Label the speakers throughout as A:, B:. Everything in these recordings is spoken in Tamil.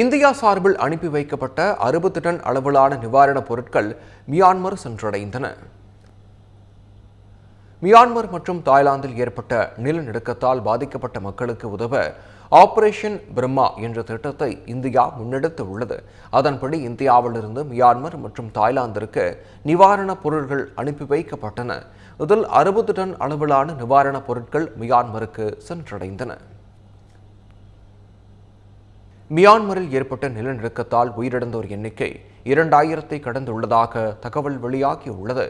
A: இந்தியா சார்பில் அனுப்பி வைக்கப்பட்ட அறுபது டன் அளவிலான நிவாரணப் பொருட்கள் மியான்மர் சென்றடைந்தன. மியான்மர் மற்றும் தாய்லாந்தில் ஏற்பட்ட நிலநடுக்கத்தால் பாதிக்கப்பட்ட மக்களுக்கு உதவ ஆபரேஷன் பிரம்மா என்ற திட்டத்தை இந்தியா முன்னெடுத்து உள்ளது. அதன்படி இந்தியாவிலிருந்து மியான்மர் மற்றும் தாய்லாந்திற்கு நிவாரணப் பொருட்கள் அனுப்பி வைக்கப்பட்டன. இதில் அறுபது டன் அளவிலான நிவாரணப் பொருட்கள் மியான்மருக்கு சென்றடைந்தன. மியான்மரில் ஏற்பட்ட நிலநடுக்கத்தால் உயிரிழந்தோர் எண்ணிக்கை இரண்டாயிரத்தை கடந்துள்ளதாக தகவல் வெளியாகியுள்ளது.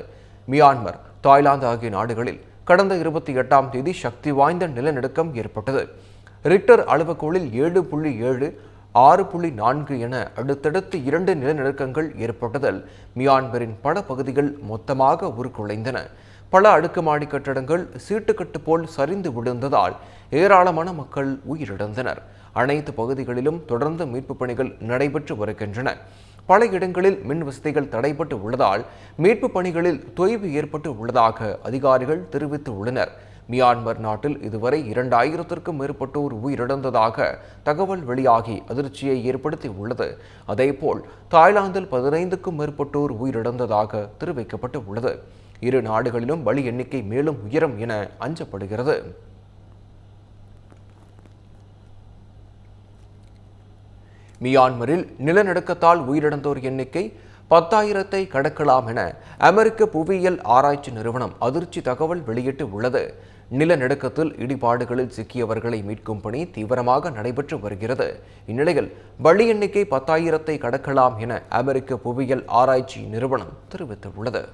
A: மியான்மர் தாய்லாந்து ஆகிய நாடுகளில் கடந்த இருபத்தி எட்டாம் தேதி சக்தி வாய்ந்த நிலநடுக்கம் ஏற்பட்டது. ரிக்டர் அளவுகோலில் ஏழு புள்ளி ஏழு ஆறு புள்ளி நான்கு என அடுத்தடுத்து இரண்டு நிலநடுக்கங்கள் ஏற்பட்டதால் மியான்மரின் பல பகுதிகள் மொத்தமாக உருக்குலைந்தன. பல அடுக்குமாடி கட்டடங்கள் சீட்டுக்கட்டு போல் சரிந்து விழுந்ததால் ஏராளமான மக்கள் உயிரிழந்தனர். அனைத்து பகுதிகளிலும் தொடர்ந்து மீட்புப் பணிகள் நடைபெற்று வருகின்றன. பல இடங்களில் மின் வசதிகள் தடைபட்டு உள்ளதால் மீட்புப் பணிகளில் தொய்வு ஏற்பட்டு உள்ளதாக அதிகாரிகள் தெரிவித்துள்ளனர். மியான்மர் நாட்டில் இதுவரை இரண்டாயிரத்திற்கும் மேற்பட்டோர் உயிரிழந்ததாக தகவல் வெளியாகி அதிர்ச்சியை ஏற்படுத்தி உள்ளது அதேபோல் தாய்லாந்தில் பதினைந்துக்கும் மேற்பட்டோர் உயிரிழந்ததாக தெரிவிக்கப்பட்டு உள்ளது இரு நாடுகளிலும் பலி எண்ணிக்கை மேலும் உயரும் என அஞ்சப்படுகிறது. மியான்மரில் நிலநடுக்கத்தால் உயிரிழந்தோர் எண்ணிக்கை பத்தாயிரத்தை கடக்கலாம் என அமெரிக்க புவியியல் ஆராய்ச்சி நிறுவனம் அதிர்ச்சி தகவல் வெளியிட்டு உள்ளது. நிலநடுக்கத்தில் இடிபாடுகளில் சிக்கியவர்களை மீட்கும் பணி தீவிரமாக நடைபெற்று வருகிறது. இந்நிலையில் பலி எண்ணிக்கை பத்தாயிரத்தை கடக்கலாம் என அமெரிக்க புவியியல் ஆராய்ச்சி நிறுவனம் தெரிவித்துள்ளது.